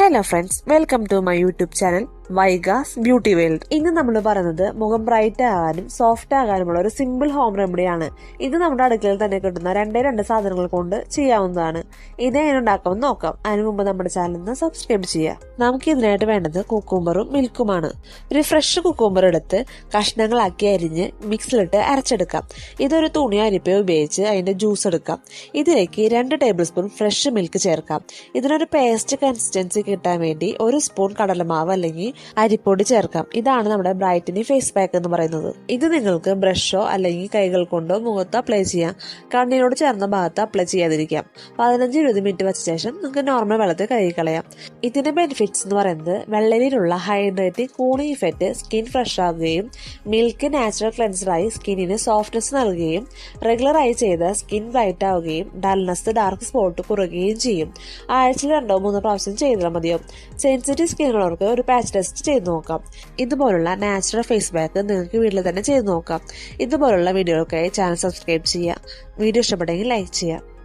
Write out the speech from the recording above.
Hello friends, welcome to my YouTube channel. Vaiga's Beauty World ഇന്ന് നമ്മൾ പറയുന്നത് മുഖം ബ്രൈറ്റ് ആകാനും സോഫ്റ്റ് ആകാനുമുള്ള ഒരു സിമ്പിൾ ഹോം റെമഡിയാണ് ഇത് നമ്മുടെ അടുക്കളയിൽ തന്നെ കിട്ടുന്ന രണ്ടേ രണ്ട് സാധനങ്ങൾ കൊണ്ട് ചെയ്യാവുന്നതാണ്. ഇത് എങ്ങനെ ഉണ്ടാക്കാമെന്ന് നോക്കാം. അതിനു മുമ്പ് നമ്മുടെ ചാനൽ ഒന്ന് സബ്സ്ക്രൈബ് ചെയ്യുക. നമുക്ക് ഇതിനായിട്ട് വേണ്ടത് കുക്കുംബറും മിൽക്കുമാണ് ഒരു ഫ്രഷ് കുക്കുംബർ എടുത്ത് കഷ്ണങ്ങളാക്കി അരിഞ്ഞ് മിക്സിലിട്ട് അരച്ചെടുക്കാം. ഇതൊരു തുണി അരിപ്പയോ ഉപയോഗിച്ച് അതിന്റെ ജ്യൂസ് എടുക്കാം. ഇതിലേക്ക് രണ്ട് ടേബിൾ സ്പൂൺ ഫ്രഷ് മിൽക്ക് ചേർക്കാം. ഇതിനൊരു പേസ്റ്റ് കൺസിസ്റ്റൻസി കിട്ടാൻ വേണ്ടി ഒരു സ്പൂൺ കടലമാവ് അല്ലെങ്കിൽ അരിപ്പൊടി ചേർക്കാം. ഇതാണ് നമ്മുടെ ബ്രൈറ്റനി ഫേസ് പാക്ക് എന്ന് പറയുന്നത്. ഇത് നിങ്ങൾക്ക് ബ്രഷോ അല്ലെങ്കിൽ കൈകൾ കൊണ്ടോ മുഖത്ത് അപ്ലൈ ചെയ്യാം. കണ്ണിനോട് ചേർന്ന ഭാഗത്ത് അപ്ലൈ ചെയ്യാതിരിക്കാം. പതിനഞ്ച് ഇരുപത് മിനിറ്റ് വെച്ച ശേഷം നിങ്ങൾക്ക് നോർമൽ വെള്ളത്തിൽ കഴുകി കളയാം ഇതിന്റെ ബെനിഫിറ്റ്സ് എന്ന് പറയുന്നത് വെള്ളരിയിലുള്ള hydrating cooling effect skin fresh ആകുകയും മിൽക്ക് നാച്ചുറൽ ക്ലെൻസറായി സ്കിന്നിന് സോഫ്റ്റ്നെസ് നൽകുകയും റെഗുലറായി ചെയ്ത സ്കിൻ ബ്രൈറ്റ് ആവുകയും ഡൾനെസ് ഡാർക്ക് സ്പോട്ട് കുറയുകയും ചെയ്യും. ആഴ്ചയിൽ രണ്ടോ മൂന്നോ പ്രാവശ്യം ചെയ്താൽ മതിയാവും. സെൻസിറ്റീവ് സ്കിന്നുള്ളവർക്ക് ഒരു പാച്ച് ടെസ്റ്റ് ചെയ്ത് നോക്കാം. ഇതുപോലുള്ള നാച്ചുറൽ ഫേസ് പാക്ക് നിങ്ങൾക്ക് വീട്ടിൽ തന്നെ ചെയ്ത് നോക്കാം. ഇതുപോലുള്ള വീഡിയോകൾക്കായി ചാനൽ സബ്സ്ക്രൈബ് ചെയ്യുക. വീഡിയോ ഇഷ്ടപ്പെട്ടെങ്കിൽ ലൈക്ക് ചെയ്യുക.